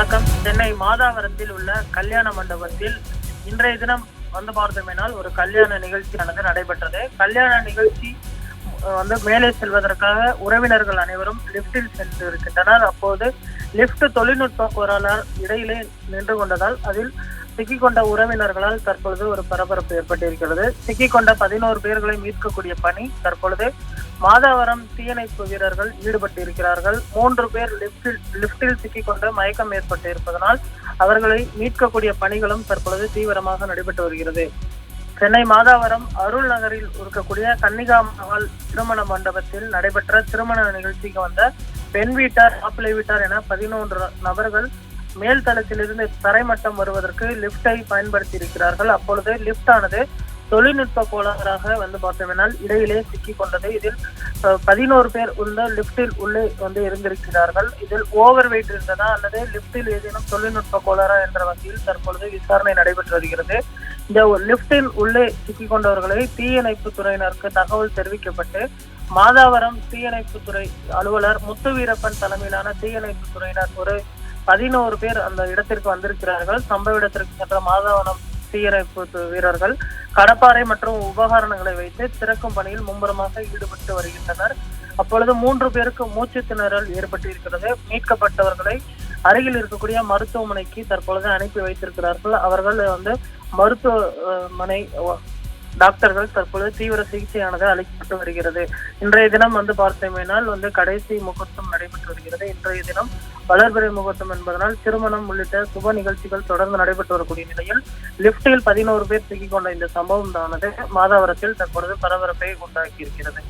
வணக்கம். சென்னை மாதாவரத்தில் உள்ள கல்யாண மண்டபத்தில் இன்றைய தினம் வந்து பார்த்தோமேனால் ஒரு கல்யாண நிகழ்ச்சியானது நடைபெற்றது. கல்யாண நிகழ்ச்சி வந்து மேலே செல்வதற்காக உறவினர்கள் அனைவரும் லிப்டில் சென்று இருக்கின்றனர் அப்போது லிப்ட் தொழில்நுட்ப போராளர் இடையிலே நின்று கொண்டதால் அதில் சிக்கிக்கொண்ட உறவினர்களால் தற்பொழுது ஒரு பரபரப்பு ஏற்பட்டிருக்கிறது. சிக்கிக்கொண்ட பதினோரு பேர்களை மீட்கக்கூடிய பணி தற்பொழுது மாதாவரம் தீயணைப்பு வீரர்கள் ஈடுபட்டு இருக்கிறார்கள் மூன்று பேர் லிப்டில் லிப்டில் சிக்கிக்கொண்டு மயக்கம் ஏற்பட்டு இருப்பதனால் அவர்களை மீட்கக்கூடிய பணிகளும் தற்பொழுது தீவிரமாக நடைபெற்று வருகிறது. சென்னை மாதாவரம் அருள் நகரில் இருக்கக்கூடிய கன்னிகா மகால் திருமண மண்டபத்தில் நடைபெற்ற திருமண நிகழ்ச்சிக்கு வந்த பெண் வீட்டார் மாப்பிள்ளை வீட்டார் என பதினொன்று நபர்கள் மேல் தளத்திலிருந்து தரைமட்டம் வருவதற்கு லிப்டை பயன்படுத்தி இருக்கிறார்கள் அப்பொழுது லிப்ட் ஆனது தொழில்நுட்ப கோளாறாக வந்து பார்த்தோம்னால் இடையிலே சிக்கி கொண்டது. இதில் பதினோரு பேர் உள்ள லிப்டில் உள்ளே வந்து இருந்திருக்கிறார்கள். இதில் ஓவர் வெயிட் இருந்ததா அல்லது லிப்டில் ஏதேனும் தொழில்நுட்ப கோளாறா என்ற வகையில் தற்பொழுது விசாரணை நடைபெற்று வருகிறது. இந்த லிப்டில் உள்ளே சிக்கிக் கொண்டவர்களை தீயணைப்பு துறையினருக்கு தகவல் தெரிவிக்கப்பட்டு மாதாவரம் தீயணைப்பு துறை அலுவலர் முத்து வீரப்பன் தலைமையிலான தீயணைப்பு துறையினர் ஒரு பதினோரு பேர் அந்த இடத்திற்கு வந்திருக்கிறார்கள். சம்பவ இடத்திற்கு சென்ற மாதவனம் தீயணைப்பு வீரர்கள் கடப்பாறை மற்றும் உபகரணங்களை வைத்து திறக்கும் பணியில் மும்முரமாக ஈடுபட்டு வருகின்றனர். அப்பொழுது மூன்று பேருக்கு மூச்சு திணறல் ஏற்பட்டு இருக்கிறது மீட்கப்பட்டவர்களை அருகில் இருக்கக்கூடிய மருத்துவமனைக்கு தற்பொழுது அனுப்பி வைத்திருக்கிறார்கள். அவர்கள் வந்து மருத்துவமனை டாக்டர்கள் தற்பொழுது தீவிர சிகிச்சையானது அளிக்கப்பட்டு வருகிறது. இன்றைய தினம் வந்து பார்த்தோமேனால் வந்து கடைசி முகூர்த்தம் நடைபெற்று வருகிறது. இன்றைய தினம் வளர்பிறை முகூர்த்தம் என்பதனால் திருமணம் உள்ளிட்ட சுப நிகழ்ச்சிகள் தொடர்ந்து நடைபெற்று வரக்கூடிய நிலையில் லிப்டில் பதினோரு பேர் சிக்கிக் கொண்ட இந்த சம்பவம் தானது மாதாவரத்தில் தற்பொழுது பரபரப்பை உண்டாக்கியிருக்கிறது.